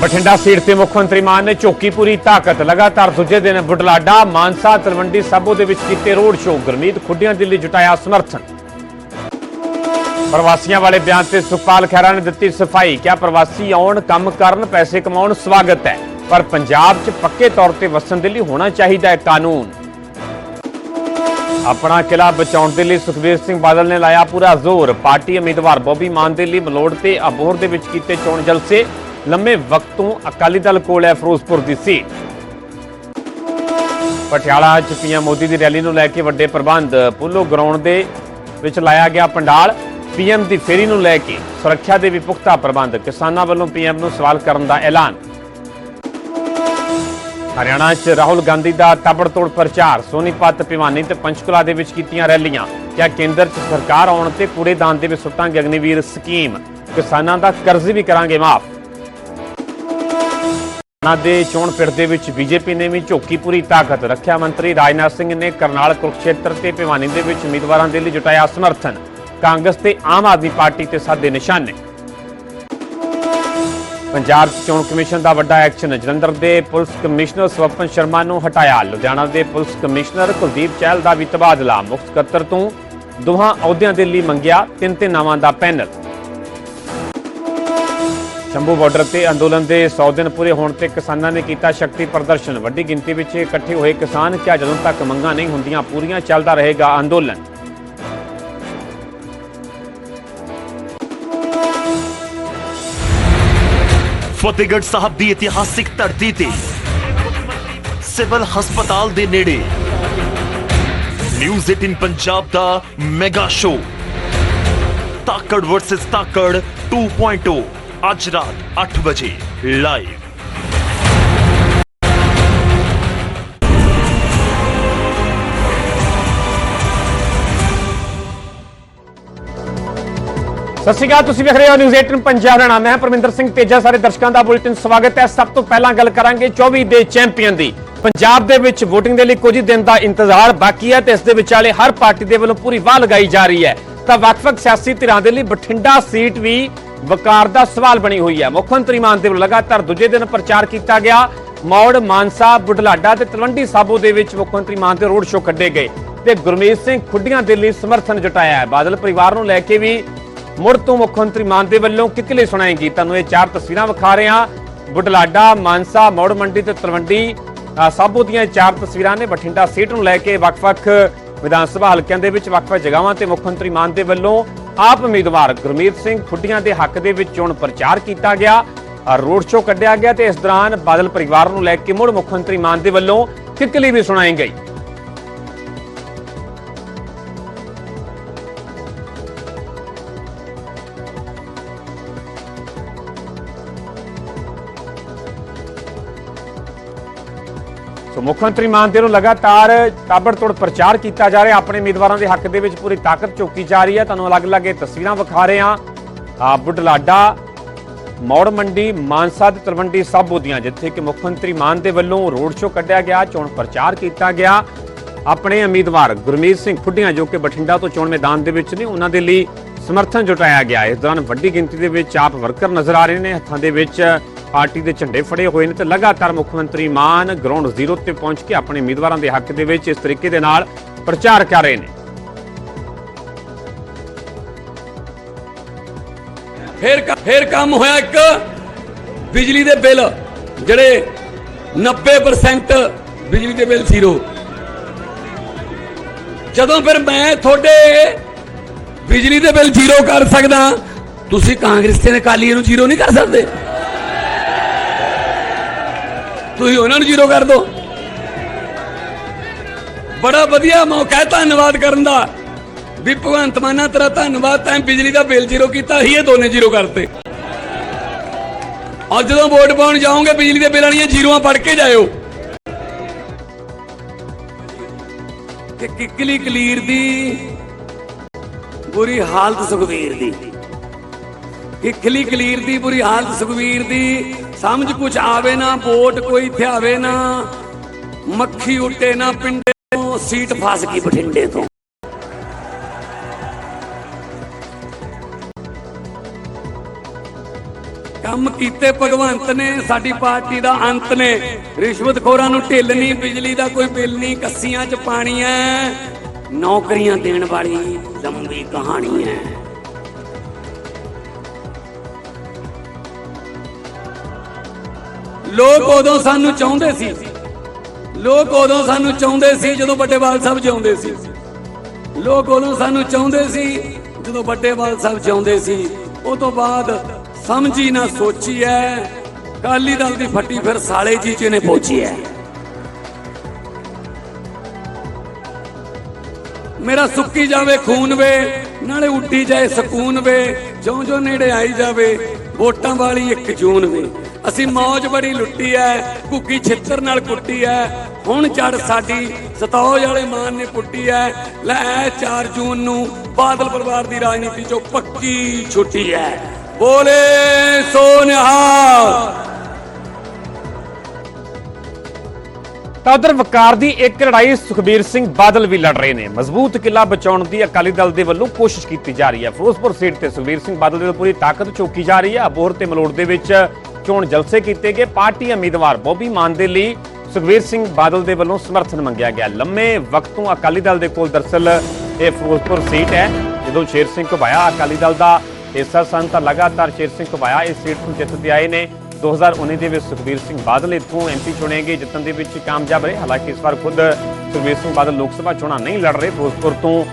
Bathinda seat ਤੇ ਮੁੱਖ ਮੰਤਰੀ ਮਾਨ ਨੇ ਝੋਕੀ ਪੂਰੀ ਤਾਕਤ, ਲਗਾਤਾਰ ਦੂਜੇ ਦਿਨ ਬੁਢਲਾਡਾ, ਮਾਨਸਾ ਤਲਵੰਡੀ ਸਾਬੋ ਦੇ ਵਿੱਚ ਕੀਤੇ ਰੋਡ ਸ਼ੋਅ। ਗੁਰਮੀਤ ਖੁੱਡੀਆਂ ਦੇ ਲਈ ਜੁਟਾਇਆ ਸਮਰਥਨ। ਪ੍ਰਵਾਸੀਆਂ ਵਾਲੇ ਬਿਆਨ ਤੇ ਸੁਖਪਾਲ ਖਹਿਰਾ ਨੇ ਦਿੱਤੀ ਸਫ਼ਾਈ। ਕਿਹਾ ਪ੍ਰਵਾਸੀ ਆਉਣ, ਕੰਮ ਕਰਨ, ਪੈਸੇ ਕਮਾਉਣ ਸਵਾਗਤ ਹੈ। ਪਰ ਪੰਜਾਬ 'ਚ ਪੱਕੇ ਤੌਰ ਤੇ ਵਸਣ ਦੇ ਲਈ ਹੋਣਾ ਚਾਹੀਦਾ ਹੈ ਕਾਨੂੰਨ। ਆਪਣਾ ਕਿਲਾ ਬਚਾਉਣ ਦੇ ਲਈ ਸੁਖਬੀਰ ਸਿੰਘ ਬਾਦਲ ਨੇ ਲਾਇਆ ਪੂਰਾ ਜ਼ੋਰ। ਪਾਰਟੀ ਉਮੀਦਵਾਰ ਬੋਬੀ ਮਾਨ ਦੇ ਲਈ ਮਲੋੜ ਤੇ ਅਬੋਹਰ ਦੇ ਵਿੱਚ ਕੀਤੇ ਚੋਣ ਜਲਸੇ। ਲੰਮੇ ਵਕਤ ਤੋਂ ਅਕਾਲੀ ਦਲ ਕੋਲ ਹੈ ਫਿਰੋਜ਼ਪੁਰ ਦੀ ਸੀਟ। ਪਟਿਆਲਾ 'ਚ ਪੀਐਮ ਮੋਦੀ ਦੀ ਰੈਲੀ ਨੂੰ ਲੈ ਕੇ ਵੱਡੇ ਪ੍ਰਬੰਧ। ਪੁੱਲੋ ਗਰਾਊਂਡ ਦੇ ਵਿੱਚ ਲਾਇਆ ਗਿਆ ਪੰਡਾਲ। ਪੀਐਮ ਦੀ ਫੇਰੀ ਨੂੰ ਲੈ ਕੇ ਸੁਰੱਖਿਆ ਦੇ ਵੀ ਪੁਖਤਾ ਪ੍ਰਬੰਧ। ਕਿਸਾਨਾਂ ਵੱਲੋਂ ਪੀਐਮ ਨੂੰ ਸਵਾਲ ਕਰਨ ਦਾ ਐਲਾਨ। ਹਰਿਆਣਾ 'ਚ ਰਾਹੁਲ ਗਾਂਧੀ ਦਾ ਤਾਬੜਤੋੜ ਪ੍ਰਚਾਰ। ਸੋਨੀਪਤ, ਭਿਵਾਨੀ ਤੇ ਪੰਚਕੁਲਾ ਦੇ ਵਿੱਚ ਕੀਤੀਆਂ ਰੈਲੀਆਂ। ਕਿਆ ਕੇਂਦਰ 'ਚ ਸਰਕਾਰ ਆਉਣ ਤੇ ਕੂੜੇਦਾਨ ਦੇ ਵਿੱਚ ਸੁੱਟਾਂਗੇ ਅਗਨੀਵੀਰ ਸਕੀਮ? ਕਿਸਾਨਾਂ ਦਾ ਕਰਜ਼ ਵੀ ਕਰਾਂਗੇ ਮਾਫ। ਹਰਿਆਣਾ ਦੇ ਚੋਣ ਪਿੜ ਦੇ ਵਿੱਚ ਬੀਜੇਪੀ ਨੇ ਵੀ ਝੋਕੀ ਪੂਰੀ ਤਾਕਤ ਰੱਖਿਆ। ਮੰਤਰੀ ਰਾਜਨਾਥ ਸਿੰਘ ਨੇ ਕਰਨਾਲ ਕੁਰਕਸ਼ੇਤਰ ਤੇ ਭਿਵਾਨੀ ਦੇ ਵਿੱਚ ਉਮੀਦਵਾਰਾਂ ਦੇ ਲਈ ਜੁਟਾਇਆ ਸਮਰਥਨ। ਕਾਂਗਰਸ ਤੇ ਆਮ ਆਦਮੀ ਪਾਰਟੀ ਤੇ ਸਾਦੇ ਨਿਸ਼ਾਨੇ। ਪੰਜਾਬ ਚੋਣ ਕਮਿਸ਼ਨ ਦਾ ਵੱਡਾ ਐਕਸ਼ਨ, ਜਲੰਧਰ ਦੇ ਪੁਲਿਸ ਕਮਿਸ਼ਨਰ ਸਵਪਨ ਸ਼ਰਮਾ ਨੂੰ ਹਟਾਇਆ। ਲੁਧਿਆਣਾ ਦੇ ਪੁਲਿਸ ਕਮਿਸ਼ਨਰ ਕੁਲਦੀਪ ਚਹਿਲ ਦਾ ਵੀ ਤਬਾਦਲਾ। ਮੁੱਖ ਸਕੱਤਰ ਤੋਂ ਦੋਹਾਂ ਅਹੁਦਿਆਂ ਦੇ ਲਈ ਮੰਗਿਆ, ਤਿੰਨ ਤਿੰਨ ਨਾਵਾਂ ਦਾ ਪੈਨਲ। ਸ਼ੰਭੂ ਬਾਰਡਰ ਤੇ ਅੰਦੋਲਨ ਦੇ 100 ਦਿਨ ਪੂਰੇ ਹੋਣ ਤੇ ਕਿਸਾਨਾਂ ਨੇ ਕੀਤਾ ਸ਼ਕਤੀ ਪ੍ਰਦਰਸ਼ਨ। ਵੱਡੀ ਗਿਣਤੀ ਵਿੱਚ ਇਕੱਠੇ ਹੋਏ ਕਿਸਾਨ ਕਿਹਾ ਜਦੋਂ ਤੱਕ ਮੰਗਾਂ ਨਹੀਂ ਹੁੰਦੀਆਂ, ਪੂਰੀਆਂ ਚੱਲਦਾ ਰਹੇਗਾ ਅੰਦੋਲਨ। ਫਤਿਹਗੜ੍ਹ ਸਾਹਿਬ ਦੀ ਇਤਿਹਾਸਿਕ ਧਰਤੀ ਤੇ ਸਿਵਲ ਹਸਪਤਾਲ ਦੇ ਨੇੜੇ ਨਿਊਜ਼ 18 ਪੰਜਾਬ ਦਾ ਮੈਗਾ ਸ਼ੋ ਤਾਕੜ ਵਰਸਸ ਤਾਕੜ 2.0 ਅੱਜ ਰਾਤ 8 ਵਜੇ ਲਾਈਵ ਸਤਿ ਸ਼੍ਰੀ ਅਕਾਲ, ਤੁਸੀਂ ਵੇਖ ਰਹੇ ਹੋ ਨਿਊਜ਼ 18 ਪੰਜਾਬ ਦਾ ਨਾਮ। ਹੈ ਪਰਮਿੰਦਰ ਸਿੰਘ ਤੇਜਾ, ਸਾਰੇ ਦਰਸ਼ਕਾਂ ਦਾ ਬੁਲੇਟਿਨ ਸਵਾਗਤ ਹੈ। ਸਭ ਤੋਂ ਪਹਿਲਾਂ ਗੱਲ ਕਰਾਂਗੇ 24 ਦੇ ਚੈਂਪੀਅਨ ਦੀ। ਪੰਜਾਬ ਦੇ ਵਿੱਚ VOTING ਦੇ ਲਈ ਕੁਝ ਦਿਨ ਦਾ ਇੰਤਜ਼ਾਰ ਬਾਕੀ ਹੈ ਤੇ ਇਸ ਦੇ ਵਿਚਾਲੇ ਹਰ ਪਾਰਟੀ ਦੇ ਵੱਲੋਂ ਪੂਰੀ ਵਾਹ ਲਗਾਈ ਜਾ ਰਹੀ ਹੈ। ਤਾਂ ਵੱਖ-ਵੱਖ ਸਿਆਸੀ ਧਿਰਾਂ ਦੇ ਲਈ ਬਠਿੰਡਾ ਸੀਟ ਵੀ ਵਕਾਰ ਦਾ ਸਵਾਲ ਬਣੀ ਹੋਈ ਹੈ। ਮੁੱਖ ਮੰਤਰੀ ਮਾਨ ਦੇ ਵੱਲੋਂ ਲਗਾਤਾਰ ਦੂਜੇ ਦਿਨ ਪ੍ਰਚਾਰ ਕੀਤਾ ਗਿਆ। ਮੌੜ, ਮਾਨਸਾ, ਬੁਢਲਾਡਾ ਤੇ ਤਲਵੰਡੀ ਸਾਬੋ ਦੇ ਵਿੱਚ ਮੁੱਖ ਮੰਤਰੀ ਮਾਨ ਦੇ ਰੋਡ ਸ਼ੋਅ ਕੱਢੇ ਗਏ ਤੇ ਗੁਰਮੀਤ ਸਿੰਘ ਖੁੱਡੀਆਂ ਦੇ ਲਈ ਸਮਰਥਨ ਜੁਟਾਇਆ ਹੈ। ਬਾਦਲ ਪਰਿਵਾਰ ਨੂੰ ਲੈ ਕੇ ਵੀ ਮੁੜ ਤੋਂ ਮੁੱਖ ਮੰਤਰੀ ਮਾਨ ਦੇ ਵੱਲੋਂ ਕਿਕਲੇ ਸੁਣਾਏਗੀ। ਤੁਹਾਨੂੰ ਇਹ ਚਾਰ ਤਸਵੀਰਾਂ ਵਿਖਾ ਰਹੇ ਹਾਂ। ਬੁਢਲਾਡਾ, ਮਾਨਸਾ, ਮੌੜ, ਮੰਡੀ ਤੇ ਤਲਵੰਡੀ ਸਾਬੋ ਦੀਆਂ ਇਹ ਚਾਰ ਤਸਵੀਰਾਂ ਨੇ। ਬਠਿੰਡਾ ਸੀਟ ਨੂੰ ਲੈ ਕੇ ਵੱਖ-ਵੱਖ ਵਿਧਾਨ ਸਭਾ ਹਲਕਿਆਂ ਦੇ ਵਿੱਚ ਵੱਖ-ਵੱਖ ਜਗ੍ਹਾਵਾਂ ਤੇ ਮੁੱਖ ਮੰਤਰੀ ਮਾਨ ਦੇ ਵੱਲੋਂ ਆਪ ਉਮੀਦਵਾਰ ਗੁਰਮੀਤ ਸਿੰਘ ਖੁੱਡੀਆਂ ਦੇ ਹੱਕ ਦੇ ਵਿੱਚ ਚੋਣ ਪ੍ਰਚਾਰ ਕੀਤਾ ਗਿਆ ਰੋਡ ਸ਼ੋਅ ਕੱਢਿਆ ਗਿਆ ਤੇ ਇਸ ਦੌਰਾਨ ਬਾਦਲ ਪਰਿਵਾਰ ਨੂੰ ਲੈ ਕੇ ਮੁੜ ਮੁੱਖ ਮੰਤਰੀ ਮਾਨ ਦੇ ਵੱਲੋਂ ਕਿਕਲੀ ਵੀ ਸੁਣਾਈ ਗਈ। ਮੁੱਖ ਮੰਤਰੀ ਮਾਨ ਦੇ ਨੂੰ ਲਗਾਤਾਰ ਤਾਬੜਤੋੜ ਪ੍ਰਚਾਰ ਕੀਤਾ ਜਾ ਰਿਹਾ। ਆਪਣੇ ਉਮੀਦਵਾਰਾਂ ਦੇ ਹੱਕ ਦੇ ਵਿੱਚ ਪੂਰੀ ਤਾਕਤ ਝੋਕੀ ਜਾ ਰਹੀ ਹੈ। ਤੁਹਾਨੂੰ ਅਲੱਗ-ਅਲੱਗ ਇਹ ਤਸਵੀਰਾਂ ਵਿਖਾ ਰਹੇ ਹਾਂ। ਆ ਬੁਢਲਾਡਾ, ਮੌੜ ਮੰਡੀ, ਮਾਨਸਾ ਤੇ ਤਲਵੰਡੀ ਸਾਬੋ ਦੀਆਂ ਜਿੱਥੇ ਕਿ ਮੁੱਖ ਮੰਤਰੀ ਮਾਨ ਦੇ ਵੱਲੋਂ ਰੋਡ ਸ਼ੋਅ ਕੱਢਿਆ ਗਿਆ, ਚੋਣ ਪ੍ਰਚਾਰ ਕੀਤਾ ਗਿਆ। ਆਪਣੇ ਉਮੀਦਵਾਰ ਗੁਰਮੀਤ ਸਿੰਘ ਖੁੱਡੀਆਂ, ਜੋ ਕਿ ਬਠਿੰਡਾ ਤੋਂ ਚੋਣ ਮੈਦਾਨ ਦੇ ਵਿੱਚ ਨੇ, ਉਹਨਾਂ ਦੇ ਲਈ ਸਮਰਥਨ ਜੁਟਾਇਆ ਗਿਆ। ਇਸ ਦੌਰਾਨ ਵੱਡੀ ਗਿਣਤੀ ਦੇ ਵਿੱਚ ਆਪ ਵਰਕਰ ਨਜ਼ਰ ਆ ਰਹੇ ਨੇ। ਹੱਥਾਂ ਦੇ ਵਿੱਚ ਪਾਰਟੀ ਦੇ ਝੰਡੇ ਫੜੇ ਹੋਏ ਨੇ ਤੇ ਲਗਾਤਾਰ ਮੁੱਖ ਮੰਤਰੀ ਮਾਨ ਗਰਾਊਂਡ ਜ਼ੀਰੋ ਤੇ ਪਹੁੰਚ ਕੇ ਆਪਣੇ ਉਮੀਦਵਾਰਾਂ ਦੇ ਹੱਕ ਦੇ ਵਿੱਚ ਇਸ ਤਰੀਕੇ ਦੇ ਨਾਲ ਪ੍ਰਚਾਰ ਕਰ ਰਹੇ ਨੇ। ਫਿਰ ਫਿਰ ਕੰਮ ਹੋਇਆ ਇੱਕ ਬਿਜਲੀ ਦੇ ਬਿੱਲ, ਜਿਹੜੇ 90% ਬਿਜਲੀ ਦੇ ਬਿੱਲ ਜ਼ੀਰੋ। ਜਦੋਂ ਫਿਰ ਮੈਂ ਤੁਹਾਡੇ ਬਿਜਲੀ ਦੇ ਬਿੱਲ ਜ਼ੀਰੋ ਕਰ ਸਕਦਾ, ਤੁਸੀਂ ਕਾਂਗਰਸ ਤੇ ਅਕਾਲੀ ਨੂੰ ਜ਼ੀਰੋ ਨਹੀਂ ਕਰ ਸਕਦੇ। ਤੁਸੀਂ ਉਹਨਾਂ ਨੂੰ ਜ਼ੀਰੋ ਕਰ ਦਿਓ ਬੜਾ ਵਧੀਆ ਮੌਕਾ ਹੈ ਧੰਨਵਾਦ ਕਰਨ ਦਾ। ਵੀ ਭਗਵੰਤ ਮਾਨਾ ਤੇਰਾ ਧੰਨਵਾਦ, ਤੈਂ ਬਿਜਲੀ ਦਾ ਬਿੱਲ ਜ਼ੀਰੋ ਕੀਤਾ ਸੀ ਇਹ ਦੋਨੇ ਜ਼ੀਰੋ ਕਰਤੇ। ਔਰ ਜਦੋਂ ਵੋਟ ਪਾਉਣ ਜਾਓਗੇ, ਬਿਜਲੀ ਦੇ ਬਿੱਲਾਂ ਦੀਆਂ ਜ਼ੀਰੋਆਂ ਪੜ ਕੇ ਜਾਇਓ। ਕਿ ਕਿਕਲੀ ਕਲੀਰ ਦੀ, ਬੁਰੀ ਹਾਲਤ ਸੁਖਵੀਰ ਦੀ। ਕਿਕਲੀ ਕਲੀਰ ਦੀ, ਬੁਰੀ ਹਾਲਤ ਸੁਖਵੀਰ ਦੀ। ਸਮਝ ਕੁਛ ਆਵੇ ਨਾ, ਵੋਟ ਕੋਈ ਥਿਆਵੇ ਨਾ। ਮੱਖੀ ਉੱਟੇ ਨਾ ਪਿੰਡੇ ਤੋਂ, ਸੀਟ ਫਸ ਗਈ ਬਠਿੰਡੇ ਤੋਂ। ਕੰਮ ਕੀਤੇ ਭਗਵੰਤ ਨੇ, ਸਾਡੀ ਪਾਰਟੀ ਦਾ ਅੰਤ ਨੇ। ਰਿਸ਼ਵਤਖੋਰਾਂ ਨੂੰ ਢਿੱਲ ਨਹੀਂ, ਬਿਜਲੀ ਦਾ ਕੋਈ ਬਿੱਲ ਨਹੀਂ, ਕੱਸੀਆਂ 'ਚ ਪਾਣੀ ਐ। ਨੌਕਰੀਆਂ ਦੇਣ ਵਾਲੀ ਲੰਬੀ ਕਹਾਣੀ ਹੈ ਲੋਕ ਉਦੋਂ ਸਾਨੂੰ ਚਾਹੁੰਦੇ ਸੀ। ਲੋਕ ਉਦੋਂ ਸਾਨੂੰ ਚਾਹੁੰਦੇ ਸੀ ਜਦੋਂ ਵੱਡੇਵਾਲ ਸਾਹਿਬ ਜਿਉਂਦੇ ਸੀ। ਲੋਕ ਉਦੋਂ ਸਾਨੂੰ ਚਾਹੁੰਦੇ ਸੀ ਜਦੋਂ ਵੱਡੇਵਾਲ ਸਾਹਿਬ ਜਿਉਂਦੇ ਸੀ। ਉਹ ਤੋਂ ਬਾਅਦ ਸਮਝੀ ਨਾ ਸੋਚੀ ਐ ਕਾਲੀ ਦਲ ਦੀ ਫੱਟੀ ਫਿਰ ਸਾਲੇ ਜੀ ਚ ਨੇ ਪਹੁੰਚੀ ਐ ਮੇਰਾ ਸੁੱਕੀ ਜਾਵੇ, ਖੂਨ ਵੇ, ਨਾਲੇ ਉੱਡੀ ਜਾਏ ਸਕੂਨ ਵੇ ਜਿਉਂ ਜਿਉਂ ਨੇੜੇ ਆਈ ਜਾਵੇ, ਵੋਟਾਂ ਵਾਲੀ ਇੱਕ ਜੂਨ ਵੇ। ਅਸੀਂ ਮੌਜ ਬੜੀ ਲੁੱਟੀ ਐ ਭੁੱਕੀ ਛਿੱਤਰ ਨਾਲ ਕੁੱਟੀ ਐ। ਹੁਣ ਜੜ ਸਾਡੀ ਸਤੌਜ ਵਾਲੇ ਮਾਨ ਨੇ ਪੁੱਟੀ ਐ। ਲੈ 4 ਜੂਨ ਨੂੰ ਬਾਦਲ ਪਰਿਵਾਰ ਦੀ ਰਾਜਨੀਤੀ ਚੋਂ ਪੱਕੀ ਛੁੱਟੀ ਐ। ਬੋਲੇ ਸੋ ਤਾਂ ਉਧਰ ਵਕਾਰ ਦੀ ਇੱਕ ਲੜਾਈ ਸੁਖਬੀਰ ਸਿੰਘ ਬਾਦਲ ਵੀ ਲੜ ਰਹੇ ਨੇ। ਮਜ਼ਬੂਤ ਕਿਲਾ ਬਚਾਉਣ ਦੀ ਅਕਾਲੀ ਦਲ ਦੇ ਵੱਲੋਂ ਕੋਸ਼ਿਸ਼ ਕੀਤੀ ਜਾ ਰਹੀ ਹੈ ਫਿਰੋਜ਼ਪੁਰ ਸੀਟ ਤੇ ਸੁਖਬੀਰ ਸਿੰਘ ਬਾਦਲ ਦੇ ਪੂਰੀ ਤਾਕਤ ਝੋਕੀ ਜਾ ਰਹੀ ਹੈ ਅਬੋਹਰ ਤੇ ਮਲੋੜ ਦੇ ਵਿੱਚ ਚੋਣ ਜਲਸੇ ਕੀਤੇ ਗਏ? ਪਾਰਟੀ ਉਮੀਦਵਾਰ ਬੋਬੀ ਮਾਨ ਦੇ ਲਈ ਸੁਖਬੀਰ ਸਿੰਘ ਬਾਦਲ ਦੇ ਵੱਲੋਂ ਸਮਰਥਨ ਮੰਗਿਆ ਗਿਆ। ਲੰਮੇ ਵਕਤ ਤੋਂ ਅਕਾਲੀ ਦਲ ਦੇ ਕੋਲ ਦਰਸਲ ਇਹ ਫਿਰੋਜ਼ਪੁਰ ਸੀਟ ਹੈ। ਜਦੋਂ ਸ਼ੇਰ ਸਿੰਘ ਘੁਬਾਇਆ, ਅਕਾਲੀ ਦਲ ਦਾ ਹਿੱਸਾ ਸਨ ਤਾਂ ਲਗਾਤਾਰ ਸ਼ੇਰ ਸਿੰਘ ਘੁਬਾਇਆ, ਇਸ ਸੀਟ ਤੋਂ ਜਿੱਤਦੇ ਆਏ ਨੇ। 2019 ਦੇ ਵਿੱਚ ਸੁਖਬੀਰ ਸਿੰਘ ਬਾਦਲ ਇੱਥੋਂ ਐਮਪੀ ਚੁਣੇ ਗਏ ਜਿੱਤਣ ਦੇ ਵਿੱਚ ਕਾਮਯਾਬ ਰਹੇ। ਹਾਲਾਂਕਿ ਇਸ ਵਾਰ ਖੁਦ ਸੁਖਬੀਰ ਸਿੰਘ ਬਾਦਲ ਲੋਕ ਸਭਾ ਚੋਣਾਂ ਨਹੀਂ ਲੜ ਰਹੇ। ਫਿਰੋਜ਼ਪੁਰ ਤੋਂ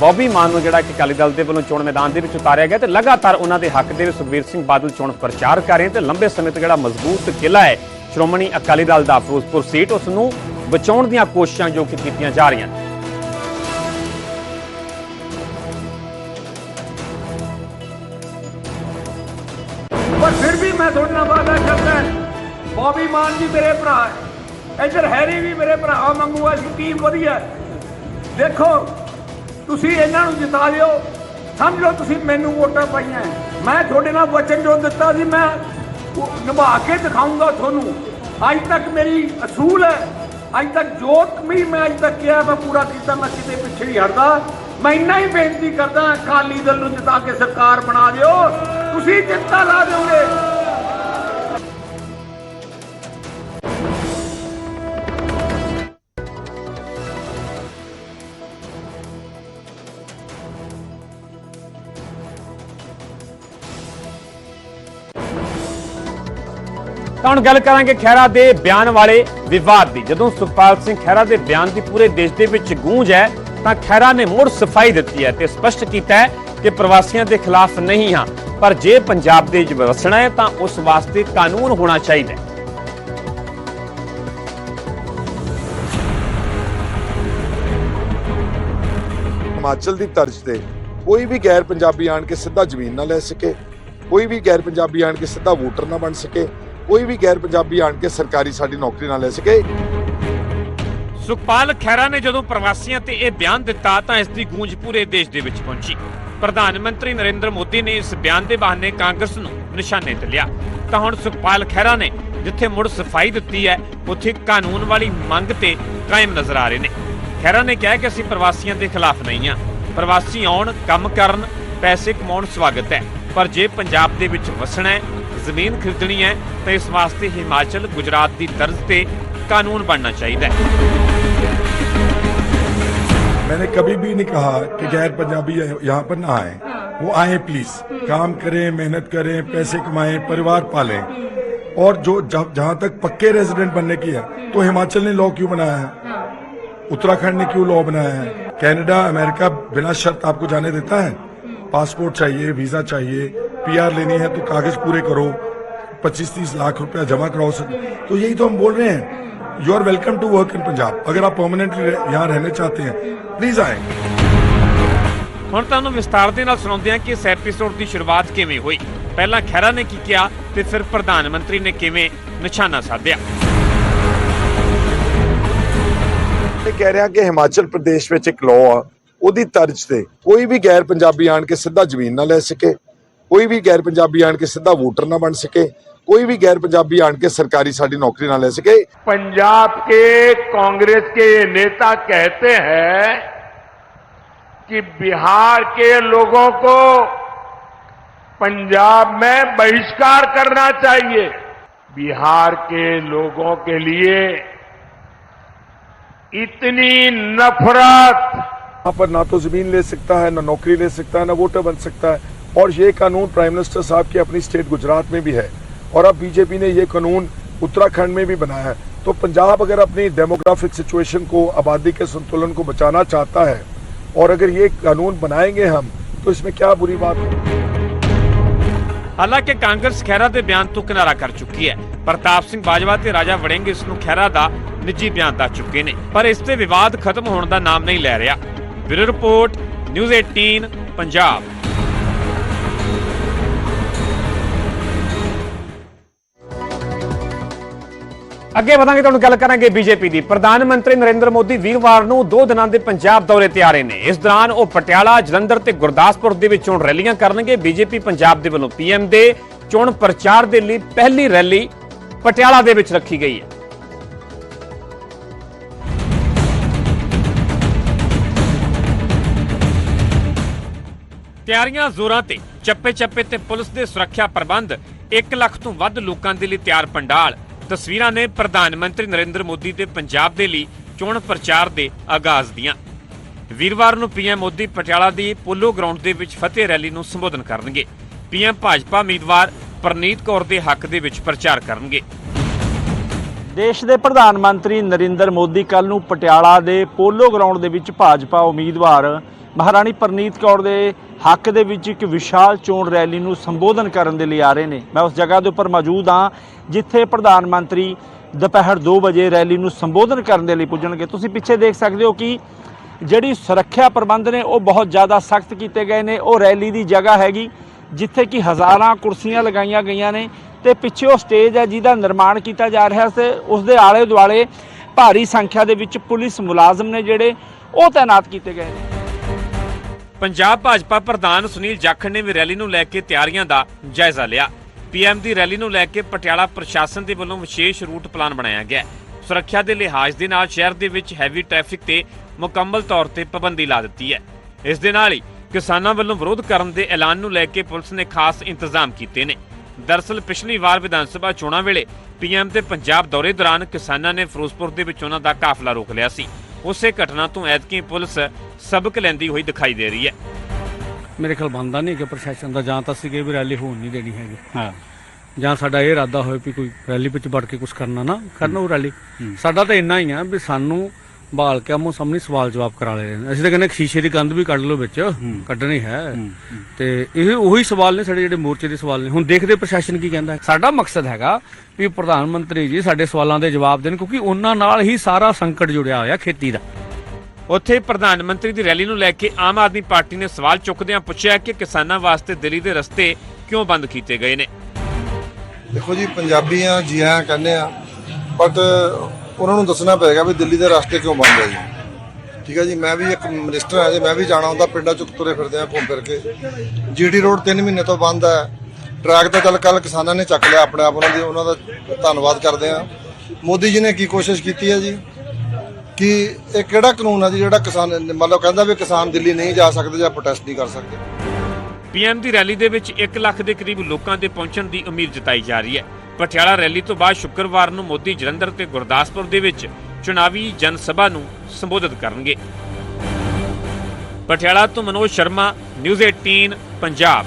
ਬੌਬੀ ਮਾਨ ਨੂੰ ਜਿਹੜਾ ਕਿ ਅਕਾਲੀ ਦਲ ਦੇ ਵੱਲੋਂ ਚੋਣ ਮੈਦਾਨ ਦੇ ਵਿੱਚ ਉਤਾਰਿਆ ਗਿਆ ਤੇ ਲਗਾਤਾਰ ਉਹਨਾਂ ਦੇ ਹੱਕ ਦੇ ਵਿੱਚ ਸੁਖਬੀਰ ਸਿੰਘ ਬਾਦਲ ਚੋਣ ਪ੍ਰਚਾਰ ਕਰ ਰਹੇ ਤੇ ਲੰਬੇ ਸਮੇਂ ਤੋਂ ਜਿਹੜਾ ਮਜ਼ਬੂਤ ਕਿਲਾ ਹੈ, ਸ਼੍ਰੋਮਣੀ ਅਕਾਲੀ ਦਲ ਦਾ ਫਿਰੋਜ਼ਪੁਰ ਸੀਟ, ਉਸ ਨੂੰ ਬਚਾਉਣ ਦੀਆਂ ਕੋਸ਼ਿਸ਼ਾਂ ਜੋ ਕਿ ਕੀਤੀਆਂ ਜਾ ਰਹੀਆਂ ਨੇ। ਪਰ ਫਿਰ ਵੀ ਮੈਂ ਤੁਹਾਡੇ ਨਾਲ ਵਾਅਦਾ ਕਰਦਾ ਬੌਬੀ ਮਾਨ ਜੀ ਮੇਰੇ ਭਰਾ ਹੈ, ਇੱਧਰ ਹੈਰੀ ਵੀ ਮੇਰੇ ਭਰਾ ਵਾਂਗੂ ਹੈ ਟੀਮ ਵਧੀਆ ਦੇਖੋ ਤੁਸੀਂ ਇਹਨਾਂ ਨੂੰ ਜਿਤਾ ਦਿਓ ਸਮਝ ਲਓ ਤੁਸੀਂ ਮੈਨੂੰ ਵੋਟਾਂ ਪਾਈਆਂ। ਮੈਂ ਤੁਹਾਡੇ ਨਾਲ ਵਚਨ ਜੋ ਦਿੱਤਾ ਸੀ, ਮੈਂ ਨਿਭਾ ਕੇ ਦਿਖਾਉਂਗਾ ਤੁਹਾਨੂੰ। ਅੱਜ ਤੱਕ ਮੇਰੀ ਅਸੂਲ ਹੈ। ਅੱਜ ਤੱਕ ਜੋ ਵੀ ਮੈਂ ਅੱਜ ਤੱਕ ਕਿਹਾ, ਮੈਂ ਪੂਰਾ ਕੀਤਾ, ਮੈਂ ਕਿਤੇ ਪਿੱਛੇ ਨਹੀਂ ਹਟਦਾ। ਮੈਂ ਇੰਨਾ ਹੀ ਬੇਨਤੀ ਕਰਦਾ, ਅਕਾਲੀ ਦਲ ਨੂੰ ਜਿਤਾ ਕੇ ਸਰਕਾਰ ਬਣਾ ਦਿਓ। ਤੁਸੀਂ ਚਿੰਤਾ ਲਾ ਦਿਓਗੇ ਤਾਂ ਹੁਣ ਗੱਲ ਕਰਾਂਗੇ ਖਹਿਰਾ ਦੇ ਬਿਆਨ ਵਾਲੇ ਵਿਵਾਦ ਦੀ। ਜਦੋਂ ਸੁਖਪਾਲ ਸਿੰਘ ਖਹਿਰਾ ਦੇ ਬਿਆਨ ਦੀ ਪੂਰੇ ਦੇਸ਼ ਦੇ ਵਿੱਚ ਗੂੰਜ ਹੈ, ਤਾਂ ਖਹਿਰਾ ਨੇ ਮੁੜ ਸਫ਼ਾਈ ਦਿੱਤੀ ਹੈ ਤੇ ਸਪਸ਼ਟ ਕੀਤਾ ਹੈ ਕਿ ਪ੍ਰਵਾਸੀਆਂ ਦੇ ਖਿਲਾਫ ਨਹੀਂ ਹਾਂ, ਪਰ ਜੇ ਪੰਜਾਬ ਦੇ ਵਿੱਚ ਵਸਣਾ ਹੈ, ਤਾਂ ਉਸ ਵਾਸਤੇ ਕਾਨੂੰਨ ਹੋਣਾ ਚਾਹੀਦਾ ਹੈ। ਹਿਮਾਚਲ ਦੀ ਤਰਜ਼ ਤੇ ਕੋਈ ਵੀ ਗੈਰ ਪੰਜਾਬੀ ਆਣ ਕੇ ਸਿੱਧਾ ਜ਼ਮੀਨ ਨਾ ਲੈ ਸਕੇ, ਕੋਈ ਵੀ ਗੈਰ ਪੰਜਾਬੀ ਆਣ ਕੇ ਸਿੱਧਾ ਵੋਟਰ ਨਾ ਬਣ ਸਕੇ ਕੋਈ ਵੀ ਗੈਰ ਪੰਜਾਬੀ ਆਣ ਕੇ ਸਰਕਾਰੀ ਸਾਡੀ ਨੌਕਰੀ ਨਾ ਲੈ ਸਕੇ। ਸੁਖਪਾਲ ਖਹਿਰਾ ਨੇ ਜਦੋਂ ਪ੍ਰਵਾਸੀਆਂ ਤੇ ਇਹ ਬਿਆਨ ਦਿੱਤਾ ਤਾਂ ਇਸ ਦੀ ਗੂੰਜ ਪੂਰੇ ਦੇਸ਼ ਦੇ ਵਿੱਚ ਪਹੁੰਚੀ। ਪ੍ਰਧਾਨ ਮੰਤਰੀ ਨਰਿੰਦਰ ਮੋਦੀ ਨੇ ਇਸ ਬਿਆਨ ਦੇ ਬਹਾਨੇ ਕਾਂਗਰਸ ਨੂੰ ਨਿਸ਼ਾਨੇ ਤੇ ਲਿਆ। ਤਾਂ ਹੁਣ ਸੁਖਪਾਲ ਖਹਿਰਾ ਨੇ ਜਿੱਥੇ ਮੁੜ ਸਫ਼ਾਈ ਦਿੱਤੀ ਹੈ, ਉੱਥੇ ਕਾਨੂੰਨ ਵਾਲੀ ਮੰਗ ਤੇ ਕਾਇਮ ਨਜ਼ਰ ਆ ਰਹੇ ਨੇ। ਖਹਿਰਾ ਨੇ ਕਿਹਾ ਕਿ ਅਸੀਂ ਪ੍ਰਵਾਸੀਆਂ ਦੇ ਖਿਲਾਫ ਨਹੀਂ ਹਾਂ। ਪ੍ਰਵਾਸੀ ਆਉਣ, ਕੰਮ ਕਰਨ, ਪੈਸੇ ਕਮਾਉਣ ਸਵਾਗਤ ਹੈ। ਪਰ ਜੇ ਪੰਜਾਬ ਦੇ ਵਿੱਚ ਵਸਣਾ ਹੈ ਜ਼ਮੀਨ ਖਰੀਦਣੀ ਹੈ ਤਾਂ ਇਸ ਵਾਸਤੇ ਹਿਮਾਚਲ ਗੁਜਰਾਤ ਦੀ ਤਰਜ਼ ਤੇ ਕਾਨੂੰਨ ਬਣਨਾ ਚਾਹੀਦਾ ਹੈ मैंने कभी भी नहीं कहा कि गैर पंजाबी यहाँ पर ना आए वो आए प्लीज काम करें मेहनत करें पैसे कमाएं परिवार पालें और जो जब जहां तक पक्के रेजिडेंट बनने की है तो हिमाचल ने लॉ क्यों बनाया है उत्तराखंड ने क्यों लॉ बनाया है कनाडा अमेरिका बिना शर्त आपको जाने देता है पासपोर्ट चाहिए वीजा चाहिए पीआर लेनी है तो कागज पूरे करो 25-30 लाख रुपया जमा कराओ सर तो यही तो हम बोल रहे हैं you are welcome to work in Punjab अगर आप परमानेंटली यहाँ रहने चाहते हैं प्लीज आए ਹੁਣ ਤੁਹਾਨੂੰ ਵਿਸਤਾਰ ਦੇ ਨਾਲ ਸੁਣਾਉਂਦੇ ਹਾਂ ਕਿ ਇਸ ਐਪੀਸੋਡ ਦੀ ਸ਼ੁਰੂਆਤ ਕਿਵੇਂ ਹੋਈ ਪਹਿਲਾਂ ਖਹਿਰਾ ਨੇ ਕੀ ਕਿਹਾ ਤੇ ਫਿਰ ਪ੍ਰਧਾਨ ਮੰਤਰੀ ਨੇ ਕਿਵੇਂ ਨਿਸ਼ਾਨਾ ਸਾਧਿਆ ਇਹ ਕਹਿ ਰਿਹਾ ਕਿ ਹਿਮਾਚਲ ਪ੍ਰਦੇਸ਼ ਵਿੱਚ ਇੱਕ ਲਾਅ ਆ ਉਹਦੀ ਤਰਜ਼ ਤੇ ਕੋਈ ਵੀ ਗੈਰ ਪੰਜਾਬੀ ਆਣ ਕੇ ਸਿੱਧਾ ਜ਼ਮੀਨ ਨਾ ਲੈ ਸਕੇ ਕੋਈ ਵੀ ਗੈਰ ਪੰਜਾਬੀ ਆਣ ਕੇ ਸਿੱਧਾ ਵੋਟਰ ਨਾ ਬਣ ਸਕੇ ਕੋਈ ਵੀ ਗੈਰ ਪੰਜਾਬੀ ਆਣ ਕੇ ਸਰਕਾਰੀ ਸਾਡੀ ਨੌਕਰੀ ਨਾ ਲੈ ਸਕੇ पंजाब के कांग्रेस के ये नेता कहते हैं कि बिहार के लोगों को पंजाब में बहिष्कार करना चाहिए बिहार के लोगों के लिए इतनी नफरत यहाँ पर ना तो जमीन ले सकता है ना नौकरी ले सकता है ना वोटर बन सकता है और ये कानून प्राइम मिनिस्टर साहब की अपनी स्टेट गुजरात में भी है और अब बीजेपी ने ये कानून उत्तराखंड में भी बनाया है तो पंजाब अगर अपनी डेमोग्राफिक सिचुएशन को आबादी के संतुलन को बचाना चाहता है और अगर ये कानून बनाएंगे हम तो इसमें क्या बुरी बात है ਹਾਲਾਂਕਿ ਕਾਂਗਰਸ ਖਹਿਰਾ ਦੇ ਬਿਆਨ ਤੋਂ ਕਿਨਾਰਾ ਕਰ ਚੁੱਕੀ ਹੈ ਪ੍ਰਤਾਪ ਸਿੰਘ ਬਾਜਵਾ ਤੇ ਰਾਜਾ ਵੜਿੰਗ ਇਸ ਨੂੰ ਖਹਿਰਾ ਦਾ ਨਿੱਜੀ ਬਿਆਨ ਦੱਸ ਚੁੱਕੇ ਨੇ ਪਰ ਇਸ ਤੇ ਵਿਵਾਦ ਖਤਮ ਹੋਣ ਦਾ ਨਾਮ ਨਹੀਂ ਲੈ ਰਿਹਾ ਬਿਊਰੋ ਰਿਪੋਰਟ ਨਿਊਜ਼ 18 ਪੰਜਾਬ ਅੱਗੇ ਵਧਾਂਗੇ ਤੁਹਾਨੂੰ ਗੱਲ ਕਰਾਂਗੇ ਬੀਜੇਪੀ ਦੀ। ਪ੍ਰਧਾਨ ਮੰਤਰੀ ਨਰਿੰਦਰ ਮੋਦੀ ਵੀਰਵਾਰ ਨੂੰ ਦੋ ਦਿਨਾਂ ਦੇ ਪੰਜਾਬ ਦੌਰੇ ਤੇ ਆ ਰਹੇ ਨੇ। ਇਸ ਦੌਰਾਨ ਉਹ ਪਟਿਆਲਾ, ਜਲੰਧਰ ਤੇ ਗੁਰਦਾਸਪੁਰ ਦੇ ਵਿੱਚ ਚੋਣ ਰੈਲੀਆਂ ਕਰਨਗੇ। ਬੀਜੇਪੀ ਪੰਜਾਬ ਦੇ ਵੱਲੋਂ ਪੀਐਮ ਦੇ ਚੋਣ ਪ੍ਰਚਾਰ ਦੇ ਲਈ ਪਹਿਲੀ ਰੈਲੀ ਪਟਿਆਲਾ ਦੇ ਵਿੱਚ ਰੱਖੀ ਗਈ ਹੈ। ਤਿਆਰੀਆਂ ਜ਼ੋਰਾਂ ਤੇ। ਚੱਪੇ-ਚੱਪੇ ਤੇ ਪੁਲਿਸ ਦੇ ਸੁਰੱਖਿਆ ਪ੍ਰਬੰਧ। 1 ਲੱਖ ਤੋਂ ਵੱਧ ਲੋਕਾਂ ਦੇ ਲਈ ਤਿਆਰ ਪੰਡਾਲ। ਤਸਵੀਰਾਂ ਨੇ ਪ੍ਰਧਾਨ ਮੰਤਰੀ ਨਰਿੰਦਰ ਮੋਦੀ ਦੇ ਪੰਜਾਬ ਦੇ ਲਈ ਚੋਣ ਪ੍ਰਚਾਰ ਦੇ ਆਗਾਜ਼ ਦੀਆਂ। ਵੀਰਵਾਰ ਨੂੰ ਪੀਐਮ ਮੋਦੀ ਪਟਿਆਲਾ ਦੀ ਪੋਲੋ ਗਰਾਊਂਡ ਦੇ ਵਿੱਚ ਫਤਿਹ ਰੈਲੀ ਨੂੰ ਸੰਬੋਧਨ ਕਰਨਗੇ। ਪੀਐਮ ਭਾਜਪਾ ਉਮੀਦਵਾਰ ਪ੍ਰਨੀਤ ਕੌਰ ਦੇ ਹੱਕ ਦੇ ਵਿੱਚ ਪ੍ਰਚਾਰ ਕਰਨਗੇ। ਦੇਸ਼ ਦੇ ਪ੍ਰਧਾਨ ਮੰਤਰੀ ਨਰਿੰਦਰ ਮੋਦੀ ਕੱਲ ਨੂੰ ਪਟਿਆਲਾ ਦੇ ਪੋਲੋ ਗਰਾਊਂਡ ਦੇ ਵਿੱਚ ਭਾਜਪਾ ਉਮੀਦਵਾਰ ਮਹਾਰਾਣੀ ਪਰਨੀਤ ਕੌਰ ਦੇ ਹੱਕ ਦੇ ਵਿੱਚ ਇੱਕ ਵਿਸ਼ਾਲ ਚੋਣ ਰੈਲੀ ਨੂੰ ਸੰਬੋਧਨ ਕਰਨ ਦੇ ਲਈ ਆ ਰਹੇ ਨੇ। ਮੈਂ ਉਸ ਜਗ੍ਹਾ ਦੇ ਉੱਪਰ ਮੌਜੂਦ ਹਾਂ, ਜਿੱਥੇ ਪ੍ਰਧਾਨ ਮੰਤਰੀ ਦੁਪਹਿਰ 2 ਵਜੇ ਰੈਲੀ ਨੂੰ ਸੰਬੋਧਨ ਕਰਨ ਦੇ ਲਈ ਪੁੱਜਣਗੇ। ਤੁਸੀਂ ਪਿੱਛੇ ਦੇਖ ਸਕਦੇ ਹੋ ਕਿ ਜਿਹੜੀ ਸੁਰੱਖਿਆ ਪ੍ਰਬੰਧ ਨੇ, ਉਹ ਬਹੁਤ ਜ਼ਿਆਦਾ ਸਖਤ ਕੀਤੇ ਗਏ ਨੇ। ਉਹ ਰੈਲੀ ਦੀ ਜਗ੍ਹਾ ਹੈਗੀ, ਜਿੱਥੇ ਕਿ ਹਜ਼ਾਰਾਂ ਕੁਰਸੀਆਂ ਲਗਾਈਆਂ ਗਈਆਂ ਨੇ ਤੇ ਪਿੱਛੇ ਉਹ ਸਟੇਜ ਹੈ ਜਿਹਦਾ ਨਿਰਮਾਣ ਕੀਤਾ ਜਾ ਰਿਹਾ ਤੇ ਉਸ ਦੇ ਆਲੇ ਦੁਆਲੇ ਭਾਰੀ ਸੰਖਿਆ ਦੇ ਵਿੱਚ ਪੁਲਿਸ ਮੁਲਾਜ਼ਮ ਨੇ ਜਿਹੜੇ, ਉਹ ਤਾਇਨਾਤ ਕੀਤੇ ਗਏ ਨੇ। ਪੰਜਾਬ ਭਾਜਪਾ ਪ੍ਰਧਾਨ ਸੁਨੀਲ ਜਾਖੜ ਨੇ ਵੀ ਰੈਲੀ ਨੂੰ ਲੈ ਕੇ ਤਿਆਰੀਆਂ ਦਾ ਜਾਇਜ਼ਾ ਲਿਆ। ਪੀਐਮ ਦੀ ਰੈਲੀ ਨੂੰ ਲੈ ਕੇ ਪਟਿਆਲਾ ਪ੍ਰਸ਼ਾਸਨ ਦੇ ਵੱਲੋਂ ਵਿਸ਼ੇਸ਼ ਰੂਟ ਪਲਾਨ ਬਣਾਇਆ ਗਿਆ। ਸੁਰੱਖਿਆ ਦੇ ਲਿਹਾਜ਼ ਦੇ ਨਾਲ ਸ਼ਹਿਰ ਦੇ ਵਿੱਚ ਹੈਵੀ ਟ੍ਰੈਫਿਕ ਤੇ ਮੁਕੰਮਲ ਤੌਰ ਤੇ ਪਾਬੰਦੀ ਲਾ ਦਿੱਤੀ ਹੈ। ਇਸ ਦੇ ਨਾਲ ਹੀ ਕਿਸਾਨਾਂ ਵੱਲੋਂ ਵਿਰੋਧ ਕਰਨ ਦੇ ਐਲਾਨ ਨੂੰ ਲੈ ਕੇ ਪੁਲਿਸ ਨੇ ਖਾਸ ਇੰਤਜ਼ਾਮ ਕੀਤੇ ਨੇ। ਦਰਸਲ ਪਿਛਲੀ ਵਾਰ ਵਿਧਾਨ ਸਭਾ ਚੋਣਾਂ ਵੇਲੇ ਪੀਐਮ ਦੇ ਪੰਜਾਬ ਦੌਰੇ ਦੌਰਾਨ ਕਿਸਾਨਾਂ ਨੇ ਫਿਰੋਜ਼ਪੁਰ ਦੇ ਵਿੱਚ ਉਹਨਾਂ ਦਾ ਕਾਫਲਾ ਰੋਕ ਲਿਆ ਸੀ। ਉਸੇ ਘਟਨਾ ਤੋਂ ਐਤਕੀ ਪੁਲਿਸ ਸਬਕ ਲੈਂਦੀ ਹੋਈ ਦਿਖਾਈ ਦੇ ਰਹੀ ਹੈ। ਮੇਰੇ ਖਿਆਲ ਬੰਦਾ ਨਹੀਂ ਕਿ ਪ੍ਰਸ਼ਾਸਨ ਦਾ ਜਾਂ ਤਾਂ ਸੀਗੇ ਵੀ ਰੈਲੀ ਹੋਣ ਨਹੀਂ ਦੇਣੀ ਹੈਗੀ। ਹਾਂ। ਜਾਂ ਸਾਡਾ ਇਹ ਇਰਾਦਾ ਹੋਵੇ ਵੀ ਕੋਈ ਰੈਲੀ ਵਿੱਚ ਵੜ ਕੇ ਕੁਝ ਕਰਨਾ ਨਾ ਕਰਨ ਉਹ ਰੈਲੀ ਸਾਡਾ ਤਾਂ ਇੰਨਾ ਹੀ ਆ ਵੀ ਸਾਨੂੰ ਬਾਲ ਕੇ ਆਮੋ ਸਾਹਮਣੇ ਸਵਾਲ ਜਵਾਬ ਕਰਾ ਲੈ ਰਹੇ ਨੇ। ਅਸੀਂ ਤਾਂ ਕਹਿੰਦੇ ਸ਼ੀਸ਼ੇ ਦੀ ਕੰਧ ਵੀ ਕੱਢ ਲਓ ਵਿੱਚ ਕੱਢਣੀ ਹੈ। ਤੇ ਇਹ ਉਹੀ ਸਵਾਲ ਨੇ ਸਾਡੇ ਜਿਹੜੇ ਮੋਰਚੇ ਦੇ ਸਵਾਲ ਨੇ। ਹੁਣ ਦੇਖਦੇ ਪ੍ਰਸ਼ਾਸਨ ਕੀ ਕਹਿੰਦਾ। ਸਾਡਾ ਮਕਸਦ ਹੈਗਾ ਵੀ ਪ੍ਰਧਾਨ ਮੰਤਰੀ ਜੀ ਸਾਡੇ ਸਵਾਲਾਂ ਦੇ ਜਵਾਬ ਦੇਣ ਕਿਉਂਕਿ ਉਹਨਾਂ ਨਾਲ ਹੀ ਸਾਰਾ ਸੰਕਟ ਜੁੜਿਆ ਹੋਇਆ ਖੇਤੀ ਦਾ। ਉੱਥੇ ਪ੍ਰਧਾਨ ਮੰਤਰੀ ਦੀ ਰੈਲੀ ਨੂੰ ਲੈ ਕੇ ਆਮ ਆਦਮੀ ਪਾਰਟੀ ਨੇ ਸਵਾਲ ਚੁੱਕਦਿਆਂ ਪੁੱਛਿਆ ਕਿ ਕਿਸਾਨਾਂ ਵਾਸਤੇ ਦਿੱਲੀ ਦੇ ਰਸਤੇ ਕਿਉਂ ਬੰਦ ਕੀਤੇ ਗਏ ਨੇ। ਦੇਖੋ ਜੀ ਪੰਜਾਬੀ ਆ ਜੀ ਹਾਂ ਕਹਿੰਦੇ ਆ ਬਟ ਉਹਨਾਂ ਨੂੰ ਦੱਸਣਾ ਪਏਗਾ ਵੀ ਦਿੱਲੀ ਦੇ ਰਸਤੇ ਕਿਉਂ ਬੰਦ ਹੈ ਜੀ। ਠੀਕ ਹੈ ਜੀ, ਮੈਂ ਵੀ ਇੱਕ ਮਿਨਿਸਟਰ ਆ ਜੇ, ਮੈਂ ਵੀ ਜਾਣਾ ਹੁੰਦਾ, ਪਿੰਡਾਂ ਚ ਤੁਰੇ ਫਿਰਦੇ ਆ ਘੁੰਮ ਫਿਰ ਕੇ। ਜੀਟੀ ਰੋਡ 3 ਮਹੀਨੇ ਤੋਂ ਬੰਦ ਹੈ। ਟਰੈਕ ਤਾਂ ਚੱਲ ਕੱਲ ਕਿਸਾਨਾਂ ਨੇ ਚੱਕ ਲਿਆ ਆਪਣੇ ਆਪ ਉਹਨਾਂ ਦੀ, ਉਹਨਾਂ ਦਾ ਧੰਨਵਾਦ ਕਰਦੇ ਆ ਮੋਦੀ ਜੀ ਨੇ ਕੀ ਕੋਸ਼ਿਸ਼ ਕੀਤੀ ਹੈ ਜੀ? ਕਿ ਇਹ ਕਿਹੜਾ ਕਾਨੂੰਨ ਹੈ ਜੀ, ਜਿਹੜਾ ਕਿਸਾਨ ਮਤਲਬ ਕਹਿੰਦਾ ਵੀ ਕਿਸਾਨ ਦਿੱਲੀ ਨਹੀਂ ਜਾ ਸਕਦੇ ਜਾਂ ਪ੍ਰੋਟੈਸਟ ਨਹੀਂ ਕਰ ਸਕਦੇ? ਪੀਐਮ ਦੀ ਰੈਲੀ ਦੇ ਵਿੱਚ 1 ਲੱਖ ਦੇ ਕਰੀਬ ਲੋਕਾਂ ਦੇ ਪਹੁੰਚਣ ਦੀ ਉਮੀਦ ਜਤਾਈ ਜਾ ਰਹੀ ਹੈ। ਪਟਿਆਲਾ ਰੈਲੀ ਤੋਂ ਬਾਅਦ ਸ਼ੁੱਕਰਵਾਰ ਨੂੰ ਮੋਦੀ ਜਲੰਧਰ ਤੇ ਗੁਰਦਾਸਪੁਰ ਦੇ ਵਿੱਚ ਚੁਣਾਵੀ ਜਨ ਸਭਾ ਨੂੰ ਸੰਬੋਧਿਤ ਕਰਨਗੇ। ਪਟਿਆਲਾ ਤੋਂ ਮਨੋਜ ਸ਼ਰਮਾ, ਨਿਊਜ਼ 18 ਪੰਜਾਬ।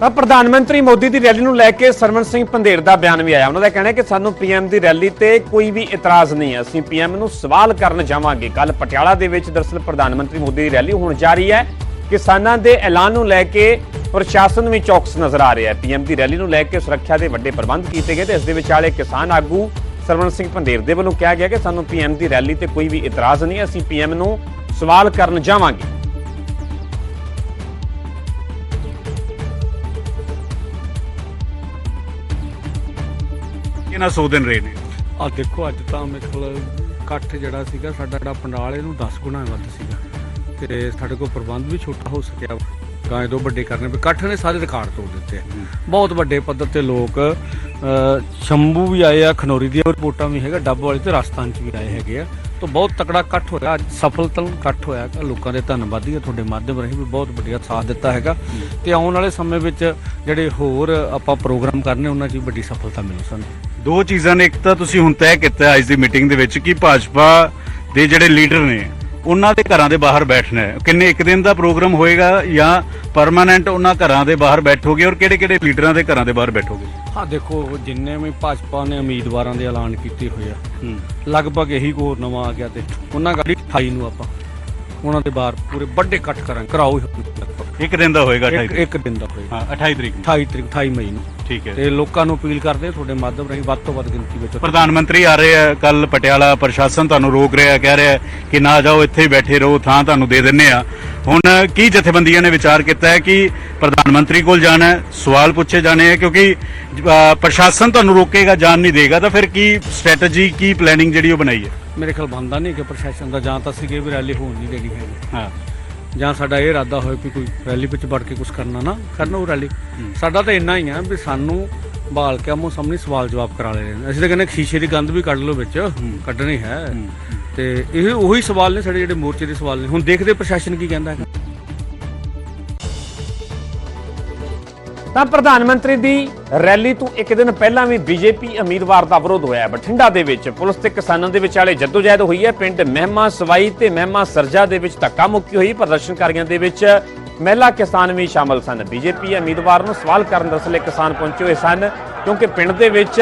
ਤਾਂ ਪ੍ਰਧਾਨ ਮੰਤਰੀ ਮੋਦੀ ਦੀ ਰੈਲੀ ਨੂੰ ਲੈ ਕੇ ਸਰਵਨ ਸਿੰਘ ਪੰਧੇਰ ਦਾ ਬਿਆਨ ਵੀ ਆਇਆ। ਉਹਨਾਂ ਦਾ ਕਹਿਣਾ ਹੈ ਕਿ ਸਾਨੂੰ ਪੀਐਮ ਦੀ ਰੈਲੀ ਤੇ ਕੋਈ ਵੀ ਇਤਰਾਜ਼ ਨਹੀਂ ਹੈ। ਅਸੀਂ ਪੀਐਮ ਨੂੰ ਸਵਾਲ ਕਰਨ ਜਾਵਾਂਗੇ। ਕੱਲ ਪਟਿਆਲਾ ਦੇ ਵਿੱਚ ਦਰਸਲ ਪ੍ਰਧਾਨ ਮੰਤਰੀ ਮੋਦੀ ਦੀ ਰੈਲੀ ਹੋਣ ਜਾ ਰਹੀ ਹੈ। ਕਿਸਾਨਾਂ ਦੇ ਐਲਾਨ ਨੂੰ ਲੈ ਕੇ ਪ੍ਰਸ਼ਾਸਨ ਵੀ ਚੌਕਸ ਨਜ਼ਰ ਆ ਰਿਹਾ ਹੈ। ਪੀਐਮ ਦੀ ਰੈਲੀ ਨੂੰ ਲੈ ਕੇ ਸੁਰੱਖਿਆ ਦੇ ਵੱਡੇ ਪ੍ਰਬੰਧ ਕੀਤੇ ਗਏ ਤੇ ਇਸ ਦੇ ਵਿਚਾਲੇ ਕਿਸਾਨ ਆਗੂ ਸਰਵਨ ਸਿੰਘ ਪੰਧੇਰ ਦੇ ਵੱਲੋਂ ਕਿਹਾ ਗਿਆ ਕਿ ਸਾਨੂੰ ਪੀਐਮ ਦੀ ਰੈਲੀ ਤੇ ਕੋਈ ਵੀ ਇਤਰਾਜ਼ ਨਹੀਂ ਅਸੀਂ ਪੀਐਮ ਨੂੰ ਸਵਾਲ ਕਰਨ ਜਾਵਾਂਗੇ। ਇਹਨਾਂ 100 ਦਿਨ ਰਹੇ ਨੇ? ਆ ਦੇਖੋ ਅੱਜ ਤਾਂ ਮੇਰੇ ਕੋਲ ਇਕੱਠ ਜਿਹੜਾ ਸੀਗਾ ਸਾਡਾ ਜਿਹੜਾ ਪੰਡਾਲ ਇਹਨੂੰ 10 ਗੁਣਾ ਵੱਧ ਸੀਗਾ। ਤੇ ਸਾਡੇ ਕੋਲ ਪ੍ਰਬੰਧ ਵੀ ਛੋਟਾ ਹੋ ਸਕਿਆ ਗਾਂ ਦੋ ਵੱਡੇ ਕਰਨੇ ਪਏ ਇਕੱਠ ਨੇ ਸਾਰੇ ਰਿਕਾਰਡ ਤੋੜ ਦਿੱਤੇ। ਆ। ਬਹੁਤ ਵੱਡੇ ਪੱਧਰ ਤੇ ਲੋਕ ਅ, ਸ਼ੰਭੂ ਵੀ ਆਏ ਆ ਖਨੌਰੀ ਦੀਆਂ ਰਿਪੋਰਟਾਂ ਵੀ ਹੈਗਾ ਡੱਬ ਵਾਲੀ ਤੇ ਰਾਜਸਥਾਨ ਚ ਵੀ ਆਏ ਹੈਗੇ ਆ। ਤੋਂ ਬਹੁਤ ਤਕੜਾ ਇਕੱਠ ਹੋਇਆ ਅੱਜ ਸਫਲਤਾ ਇਕੱਠ ਹੋਇਆ ਹੈਗਾ। ਲੋਕਾਂ ਦੇ ਧੰਨਵਾਦੀ ਆ ਤੁਹਾਡੇ ਮਾਧਿਅਮ ਰਾਹੀਂ ਵੀ ਬਹੁਤ ਵਧੀਆ ਸਾਥ ਦਿੱਤਾ ਹੈਗਾ। ਤੇ ਆਉਣ ਵਾਲੇ ਸਮੇਂ ਵਿੱਚ ਜਿਹੜੇ ਹੋਰ ਆਪਾਂ ਪ੍ਰੋਗਰਾਮ ਕਰਨੇ ਉਹਨਾਂ 'ਚ ਵੀ ਵੱਡੀ ਸਫਲਤਾ ਮਿਲੂ ਸਾਨੂੰ। ਦੋ ਚੀਜ਼ਾਂ ਨੇ ਇੱਕ ਤਾਂ ਤੁਸੀਂ ਹੁਣ ਤੈਅ ਕੀਤਾ ਹੈ ਅੱਜ ਦੀ ਮੀਟਿੰਗ ਦੇ ਵਿੱਚ ਕਿ ਭਾਜਪਾ ਦੇ ਜਿਹੜੇ ਲੀਡਰ ਨੇ ਉਹਨਾਂ ਦੇ ਘਰਾਂ ਦੇ ਬਾਹਰ ਬੈਠਣਾ ਹੈ। ਕਿੰਨੇ ਇੱਕ ਦਿਨ ਦਾ ਪ੍ਰੋਗਰਾਮ ਹੋਏਗਾ ਜਾਂ ਪਰਮਾਨੈਂਟ ਉਹਨਾਂ ਘਰਾਂ ਦੇ ਬਾਹਰ ਬੈਠੋਗੇ ਔਰ ਕਿਹੜੇ ਕਿਹੜੇ ਲੀਡਰਾਂ ਦੇ ਘਰਾਂ ਦੇ ਬਾਹਰ ਬੈਠੋਗੇ? ਹਾਂ ਦੇਖੋ ਜਿੰਨੇ ਵੀ ਭਾਜਪਾ ਨੇ ਉਮੀਦਵਾਰਾਂ ਦੇ ਐਲਾਨ ਕੀਤੇ ਹੋਏ ਆ ਲਗਭਗ ਇਹੀ ਕੋ ਨਵਾਂ ਆ ਗਿਆ ਤੇ ਉਹਨਾਂ ਗਾੜੀ 28 ਨੂੰ ਆਪਾਂ ਉਹਨਾਂ ਦੇ ਬਾਹਰ ਪੂਰੇ ਵੱਡੇ ਇਕੱਠ ਕਰਾਂ ਕਰਾਓ। ਇੱਕ ਦਿਨ ਦਾ ਹੋਏਗਾ 28 ਇੱਕ ਦਿਨ ਦਾ ਹੋਏਗਾ। ਹਾਂ 28 ਤਰੀਕ ਨੂੰ। 28 ਤਰੀਕ 28 ਮਈ ਨੂੰ। ਠੀਕ ਹੈ। ਤੇ ਲੋਕਾਂ ਨੂੰ ਅਪੀਲ ਕਰਦੇ ਤੁਹਾਡੇ ਮਾਧਿਅਮ ਰਾਹੀਂ ਵੱਧ ਤੋਂ ਵੱਧ ਗਿਣਤੀ ਵਿੱਚ ਪ੍ਰਧਾਨ ਮੰਤਰੀ ਆ ਰਹੇ ਆ ਕੱਲ ਪਟਿਆਲਾ ਪ੍ਰਸ਼ਾਸਨ ਤੁਹਾਨੂੰ ਰੋਕ ਰਿਹਾ ਕਹਿ ਰਿਹਾ ਹੈ ਕਿ ਨਾ ਜਾਓ ਇੱਥੇ ਹੀ ਬੈਠੇ ਰਹੋ ਥਾਂ ਤੁਹਾਨੂੰ ਦੇ ਦਿੰਨੇ ਆ ਹੁਣ ਕੀ ਜਥੇਬੰਦੀਆਂ ਨੇ ਵਿਚਾਰ ਕੀਤਾ ਹੈ ਕਿ ਪ੍ਰਧਾਨ ਮੰਤਰੀ ਕੋਲ ਜਾਣਾ ਹੈ ਸਵਾਲ ਪੁੱਛੇ ਜਾਣੇ ਆ ਕਿਉਂਕਿ ਪ੍ਰਸ਼ਾਸਨ ਤੁਹਾਨੂੰ ਰੋਕੇਗਾ ਜਾਣ ਨਹੀਂ ਦੇਗਾ ਤਾਂ ਫਿਰ ਕੀ ਸਟ੍ਰੈਟਜੀ ਕੀ ਪਲੈਨਿੰਗ ਜਿਹੜੀ ਉਹ ਬਣਾਈ ਹੈ? ਮੇਰੇ ਖਿਆਲ ਬਣਦਾ ਨਹੀਂ ਕਿ ਪ੍ਰਸ਼ਾਸਨ ਦਾ ਜਾਂ ਤਾਂ ਸੀਗੇ ਵੀ ਰੈਲੀ ਹੋਣ ਨਹੀਂ ਦੇਣੀ ਹੈਗੀ ਹਾਂ। ਜਾਂ ਸਾਡਾ ਇਹ ਇਰਾਦਾ ਹੋਏ ਵੀ ਕੋਈ ਰੈਲੀ ਵਿੱਚ ਵੜ ਕੇ ਕੁਝ ਕਰਨਾ ਨਾ ਕਰਨ ਉਹ ਰੈਲੀ ਸਾਡਾ ਤਾਂ ਇੰਨਾ ਹੀ ਆ ਵੀ ਸਾਨੂੰ ਬਾਲ ਕੇ ਆਮੋ ਸਾਹਮਣੇ ਸਵਾਲ ਜਵਾਬ ਕਰਾ ਲੈ ਰਹੇ ਅਸੀਂ ਤਾਂ ਕਹਿੰਦੇ ਸ਼ੀਸ਼ੇ ਦੀ ਗੰਦ ਵੀ ਕੱਢ ਲਓ ਵਿੱਚ ਕੱਢਣੀ ਹੈ। ਤੇ ਇਹ ਉਹੀ ਸਵਾਲ ਨੇ ਸਾਡੇ ਜਿਹੜੇ ਮੋਰਚੇ ਦੇ ਸਵਾਲ ਨੇ। ਹੁਣ ਦੇਖਦੇ ਪ੍ਰਸ਼ਾਸਨ ਕੀ ਕਹਿੰਦਾ ਹੈ। ਤਾਂ ਪ੍ਰਧਾਨ ਮੰਤਰੀ ਦੀ ਰੈਲੀ ਤੋਂ ਇੱਕ ਦਿਨ ਪਹਿਲਾਂ ਵੀ ਬੀਜੇਪੀ ਉਮੀਦਵਾਰ ਦਾ ਵਿਰੋਧ ਹੋਇਆ ਬਠਿੰਡਾ ਦੇ ਵਿੱਚ ਪੁਲਿਸ ਤੇ ਕਿਸਾਨਾਂ ਦੇ ਵਿਚਾਲੇ ਜੱਦੋਜਹਿਦ ਹੋਈ ਹੈ। ਪਿੰਡ ਮਹਿਮਾ ਸਵਾਈ ਤੇ ਮਹਿਮਾ ਸਰਜਾ ਦੇ ਵਿੱਚ ਧੱਕਾ ਮੁੱਕੀ ਹੋਈ। ਪ੍ਰਦਰਸ਼ਨਕਾਰੀਆਂ ਦੇ ਵਿੱਚ ਮਹਿਲਾ ਕਿਸਾਨ ਵੀ ਸ਼ਾਮਲ ਸਨ। ਬੀਜੇਪੀ ਉਮੀਦਵਾਰ ਨੂੰ ਸਵਾਲ ਕਰਨ ਦਰਅਸਲ ਕਿਸਾਨ ਪਹੁੰਚੇ ਹੋਏ ਸਨ, ਕਿਉਂਕਿ ਪਿੰਡ ਦੇ ਵਿੱਚ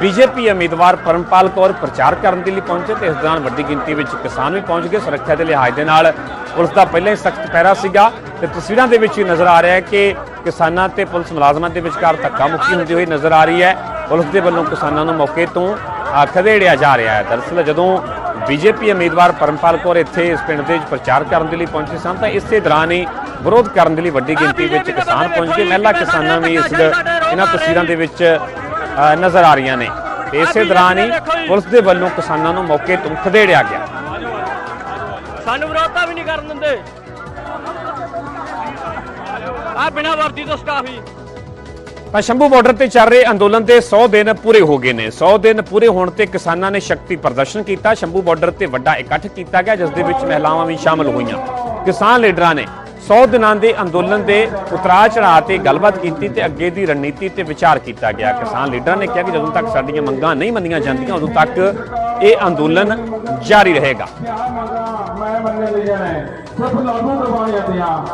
ਬੀਜੇਪੀ ਉਮੀਦਵਾਰ ਪਰਮਪਾਲ ਕੌਰ ਪ੍ਰਚਾਰ ਕਰਨ ਦੇ ਲਈ ਪਹੁੰਚੇ ਤੇ ਇਸ ਦੌਰਾਨ ਵੱਡੀ ਗਿਣਤੀ ਵਿੱਚ ਕਿਸਾਨ ਵੀ ਪਹੁੰਚ ਗਏ। ਸੁਰੱਖਿਆ ਦੇ ਲਿਹਾਜ਼ ਦੇ ਨਾਲ ਪੁਲਿਸ ਦਾ ਪਹਿਲਾਂ ਹੀ ਸਖਤ ਪਹਿਰਾ ਸੀਗਾ ਤੇ ਤਸਵੀਰਾਂ ਦੇ ਵਿੱਚ ਹੀ ਨਜ਼ਰ ਆ ਰਿਹਾ ਹੈ ਕਿ ਕਿਸਾਨਾਂ ਤੇ ਪੁਲਿਸ ਮੁਲਾਜ਼ਮਾਂ ਦੇ ਵਿਚਕਾਰ ਧੱਕਾ ਮੁੱਕੀ ਹੁੰਦੀ ਹੋਈ ਨਜ਼ਰ ਆ ਰਹੀ ਹੈ। ਪੁਲਿਸ ਦੇ ਵੱਲੋਂ ਕਿਸਾਨਾਂ ਨੂੰ ਮੌਕੇ ਤੋਂ ਖਦੇੜਿਆ ਜਾ ਰਿਹਾ ਹੈ। ਦਰਅਸਲ ਜਦੋਂ ਬੀਜੇਪੀ ਉਮੀਦਵਾਰ ਪਰਮਪਾਲ ਕੌਰ ਇੱਥੇ ਇਸ ਪਿੰਡ ਦੇ ਵਿੱਚ ਪ੍ਰਚਾਰ ਕਰਨ ਦੇ ਲਈ ਪਹੁੰਚੇ ਸਨ, ਤਾਂ ਇਸੇ ਦੌਰਾਨ ਹੀ ਵਿਰੋਧ ਕਰਨ ਦੇ ਲਈ ਵੱਡੀ ਗਿਣਤੀ ਵਿੱਚ ਕਿਸਾਨ ਪਹੁੰਚ ਗਏ। ਮਹਿਲਾ ਕਿਸਾਨਾਂ ਵੀ ਇਸ ਇਹਨਾਂ ਤਸਵੀਰਾਂ ਦੇ ਵਿੱਚ ਨਜ਼ਰ ਆ ਰਹੀਆਂ ਨੇ। ਇਸੇ ਦੌਰਾਨ ਹੀ ਪੁਲਿਸ ਦੇ ਵੱਲੋਂ ਕਿਸਾਨਾਂ ਨੂੰ ਮੌਕੇ ਤੋਂ ਖਦੇੜਿਆ ਗਿਆ। ਸਾਨੂੰ ਵਿਰੋਧਤਾ ਵੀ ਨਹੀਂ ਕਰਨ ਦਿੰਦੇ। ਆ ਬਿਨਾ ਵਰਦੀ ਤੋਂ ਸਟਾਫ ਹੀ। ਤਾਂ ਸ਼ੰਭੂ ਬਾਰਡਰ ਤੇ ਚੱਲ ਰਹੇ ਅੰਦੋਲਨ ਦੇ 100 ਦਿਨ ਪੂਰੇ ਹੋ ਗਏ ਨੇ। 100 ਦਿਨ ਪੂਰੇ ਹੋਣ ਤੇ ਕਿਸਾਨਾਂ ਨੇ ਸ਼ਕਤੀ ਪ੍ਰਦਰਸ਼ਨ ਕੀਤਾ। ਸ਼ੰਭੂ ਬਾਰਡਰ ਤੇ ਵੱਡਾ ਇਕੱਠ ਕੀਤਾ ਗਿਆ ਜਿਸ ਦੇ ਵਿੱਚ ਮਹਿਲਾਵਾਂ ਵੀ ਸ਼ਾਮਲ ਹੋਈਆਂ। ਕਿਸਾਨ ਲੀਡਰਾਂ ਨੇ 100 ਦਿਨਾਂ ਦੇ ਅੰਦੋਲਨ ਦੇ ਉਤਰਾਅ ਚੜਾਅ ਤੇ ਗੱਲਬਾਤ ਕੀਤੀ ਤੇ ਅੱਗੇ ਦੀ ਰਣਨੀਤੀ ਤੇ ਵਿਚਾਰ ਕੀਤਾ ਗਿਆ। ਕਿਸਾਨ ਲੀਡਰਾਂ ਨੇ ਕਿਹਾ ਕਿ ਜਦੋਂ ਤੱਕ ਸਾਡੀਆਂ ਮੰਗਾਂ ਨਹੀਂ ਮੰਨੀਆਂ ਜਾਂਦੀਆਂ ਉਦੋਂ ਤੱਕ ਇਹ ਅੰਦੋਲਨ ਜਾਰੀ ਰਹੇਗਾ। ਮੈਂ ਮੰਨੇ ਲਈ ਜਾਣਾ ਸਿਰਫ ਲਾਗੂ ਕਰਵਾਉਣੇ ਜਾਂਦੇ ਆ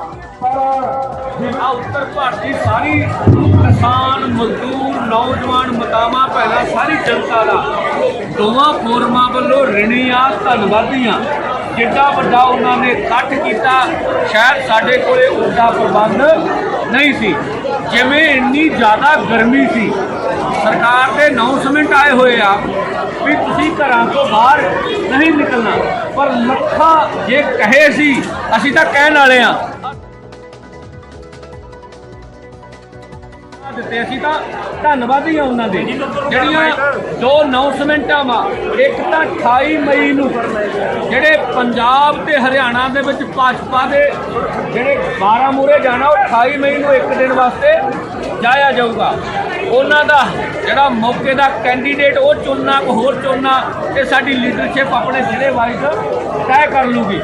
ਪਰ ਉੱਤਰ ਭਾਰਤੀ ਸਾਰੀ ਕਿਸਾਨ, ਮਜ਼ਦੂਰ, ਨੌਜਵਾਨ, ਮਤਾਮਾ, ਭੈਣਾਂ, ਸਾਰੀ ਜਨਤਾ ਦਾ ਦੋਵਾਂ ਫੋਰਮਾਂ ਵੱਲੋਂ ਰਿਣੀ ਆ ਧੰਨਵਾਦੀ ਆ ਜਿੱਡਾ ਵੱਡਾ ਉਹਨਾਂ ਨੇ ਇਕੱਠ ਕੀਤਾ, ਸ਼ਾਇਦ ਸਾਡੇ ਕੋਲੇ ਉੱਡਾ ਪ੍ਰਬੰਧ ਨਹੀਂ ਸੀ। ਜਿਵੇਂ ਇੰਨੀ ਜ਼ਿਆਦਾ ਗਰਮੀ ਸੀ, ਸਰਕਾਰ ਦੇ ਅਨਾਉਂਸਮੈਂਟ ਆਏ ਹੋਏ ਆ ਵੀ ਤੁਸੀਂ ਘਰਾਂ ਤੋਂ ਬਾਹਰ ਨਹੀਂ ਨਿਕਲਣਾ। ਪਰ ਲੱਖਾਂ ਜੇ ਕਹੇ ਸੀ, ਅਸੀਂ ਤਾਂ ਕਹਿਣ ਵਾਲੇ ਆ ਦਿੱਤੇ। ਅਸੀਂ ਤਾਂ ਧੰਨਵਾਦੀ ਆ ਉਹਨਾਂ ਦੇ। ਜਿਹੜੀਆਂ ਦੋ ਅਨਾਉਂਸਮੈਂਟਾਂ ਵਾ, ਇੱਕ ਤਾਂ 28 ਮਈ ਨੂੰ ਜਿਹੜੇ ਪੰਜਾਬ ਤੇ ਹਰਿਆਣਾ ਦੇ ਵਿੱਚ ਭਾਜਪਾ ਦੇ ਜਿਹੜੇ 12 ਮੂਰੇ ਜਾਣਾ, ਉਹ 28 ਮਈ ਨੂੰ ਇੱਕ ਦਿਨ ਵਾਸਤੇ ਜਾਇਆ ਜਾਊਗਾ। ਉਹਨਾਂ ਦਾ ਜਿਹੜਾ ਮੌਕੇ ਦਾ ਕੈਂਡੀਡੇਟ ਉਹ ਚੁਣਨਾ ਕੋ ਹੋਰ ਚੁਣਨਾ ਇਹ ਸਾਡੀ ਲੀਡਰਸ਼ਿਪ ਆਪਣੇ ਜ਼ਿਲ੍ਹੇ ਵਾਈਜ਼ ਤੈਅ ਕਰ ਲੂਗੀ।